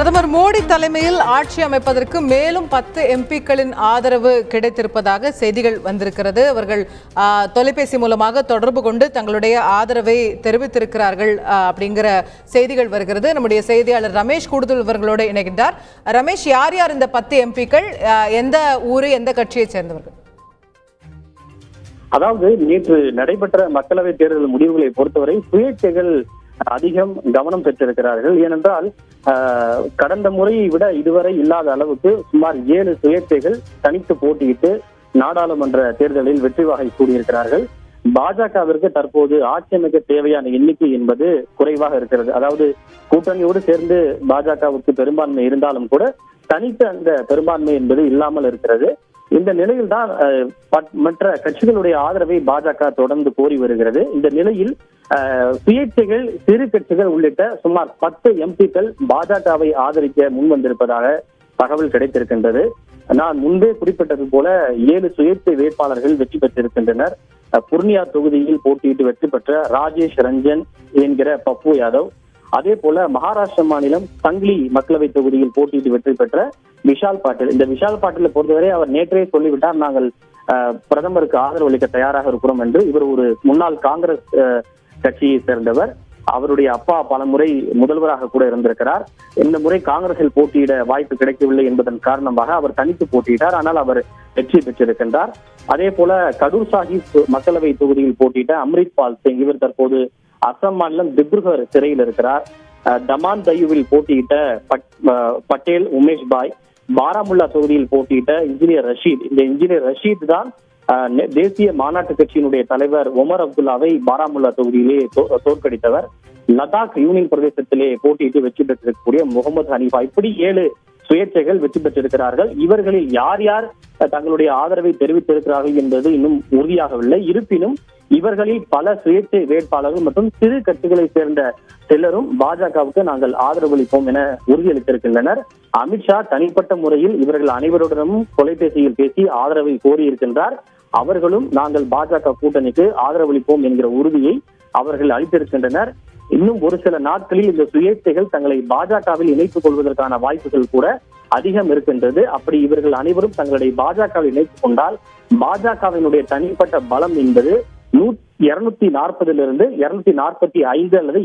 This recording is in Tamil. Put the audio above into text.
பிரதமர் மோடி தலைமையில் ஆட்சி அமைப்பதற்கு மேலும் பத்து எம்பிக்களின் ஆதரவு கிடைத்திருப்பதாக செய்திகள் வந்திருக்கிறது. அவர்கள் தொலைபேசி மூலமாக தொடர்பு கொண்டு தங்களுடைய ஆதரவை தெரிவித்திருக்கிறார்கள் அப்படிங்கிற செய்திகள் வருகிறது. நம்முடைய செய்தியாளர் ரமேஷ் கூடுதல் விவரங்களோடு இணைகின்றார். ரமேஷ் யார் யார் இந்த பத்து எம்பிக்கள்? எந்த ஊர் எந்த கட்சியை சேர்ந்தவர்கள்? அதாவது நேற்று நடைபெற்ற மக்களவை தேர்தல் முடிவுகளை பொறுத்தவரை சுயேட்சைகள் அதிகம் கவனம் பெற்றிருக்கிறார்கள். ஏனென்றால் ஆஹ், கடந்த முறையை விட இதுவரை இல்லாத அளவுக்கு சுமார் ஏழு சுயேட்சைகள் தனித்து போட்டியிட்டு நாடாளுமன்ற தேர்தலில் வெற்றி வாகை கூடியிருக்கிறார்கள். பாஜகவிற்கு தற்போது ஆட்சி அமைக்க தேவையான எண்ணிக்கை என்பது குறைவாக இருக்கிறது. அதாவது கூட்டணியோடு சேர்ந்து பாஜகவுக்கு பெரும்பான்மை இருந்தாலும் கூட தனித்து அந்த பெரும்பான்மை என்பது இல்லாமல் இருக்கிறது. இந்த நிலையில் தான் மற்ற கட்சிகளுடைய ஆதரவை பாஜக தொடர்ந்து கோரி வருகிறது. இந்த நிலையில் சுயேட்சைகள் சிறு கட்சிகள் உள்ளிட்ட சுமார் பத்து எம்பிக்கள் பாஜகவை ஆதரிக்க முன் வந்திருப்பதாக தகவல் கிடைத்திருக்கின்றது. நான் முன்பே குறிப்பிட்டது போல ஏழு சுயேட்சை வேட்பாளர்கள் வெற்றி பெற்றிருக்கின்றனர். புர்ணியா புர்னியா தொகுதியில் போட்டியிட்டு வெற்றி பெற்ற ராஜேஷ் ரஞ்சன் என்கிற பப்பு யாதவ் அதே போல மகாராஷ்டிர மாநிலம் சங்லி மக்களவை தொகுதியில் போட்டியிட்டு வெற்றி பெற்ற விஷால் பாட்டில். இந்த விஷால் பாட்டிலை பொறுத்தவரை அவர் நேற்றே சொல்லிவிட்டார் நாங்கள் அஹ், பிரதமருக்கு ஆதரவு அளிக்க தயாராக இருக்கிறோம் என்று. இவர் ஒரு முன்னாள் காங்கிரஸ் கட்சியை சேர்ந்தவர். அவருடைய அப்பா பல முறை முதல்வராக கூட இருந்திருக்கிறார். இந்த முறை காங்கிரஸில் போட்டியிட வாய்ப்பு கிடைக்கவில்லை என்பதன் காரணமாக அவர் தனித்து போட்டியிட்டார். ஆனால் அவர் வெற்றி பெற்றிருக்கின்றார். அதே போல கடூர் சாஹிப் மக்களவை தொகுதியில் போட்டியிட்ட அம்ரித் பால் சிங் இவர் தற்போது அசாம் மாநிலம் திப்ருகர் சிறையில் இருக்கிறார். டமான் தயுவில் போட்டியிட்ட பட்டேல் உமேஷ் பாய் பாராமுல்லா தொகுதியில் போட்டியிட்ட இன்ஜினியர் ரஷீத். இந்த இன்ஜினியர் ரஷீத் தான் தேசிய மாநாட்டு கட்சியினுடைய தலைவர் ஒமர் அப்துல்லாவை பாராமுல்லா தொகுதியிலே தோற்கடித்தவர். லடாக் யூனியன் பிரதேசத்திலே போட்டியிட்டு வெற்றி பெற்றிருக்கக்கூடிய முகமது ஹனீஃபா. இப்படி ஏழு சுயேட்சைகள் வெற்றி பெற்றிருக்கிறார்கள். இவர்களில் யார் யார் தங்களுடைய ஆதரவை தெரிவித்திருக்கிறார்கள் என்பது இன்னும் உறுதியாகவில்லை. இருப்பினும் இவர்களில் பல சுயேட்சை வேட்பாளர்கள் மற்றும் சிறு கட்சிகளை சேர்ந்த சிலரும் பாஜகவுக்கு நாங்கள் ஆதரவளிப்போம் என உறுதியளித்திருக்கின்றனர். அமித்ஷா தனிப்பட்ட முறையில் இவர்கள் அனைவருடனும் தொலைபேசியில் பேசி ஆதரவை கோரியிருக்கின்றார். அவர்களும் நாங்கள் பாஜக கூட்டணிக்கு ஆதரவளிப்போம் என்கிற உறுதியை அவர்கள் அளித்திருக்கின்றனர். இன்னும் ஒரு சில நாட்களில் இந்த சுயேட்சைகள் தங்களை பாஜகவில் இணைத்துக் கொள்வதற்கான வாய்ப்புகள் கூட அதிகம் இருக்கின்றது. அப்படி இவர்கள் அனைவரும் தங்களுடைய பாஜகவில் இணைத்துக் கொண்டால் பாஜகவினுடைய தனிப்பட்ட பலம் என்பது நூ இருநூத்தி நாற்பதிலிருந்து இருநூத்தி நாற்பத்தி ஐந்து அல்லது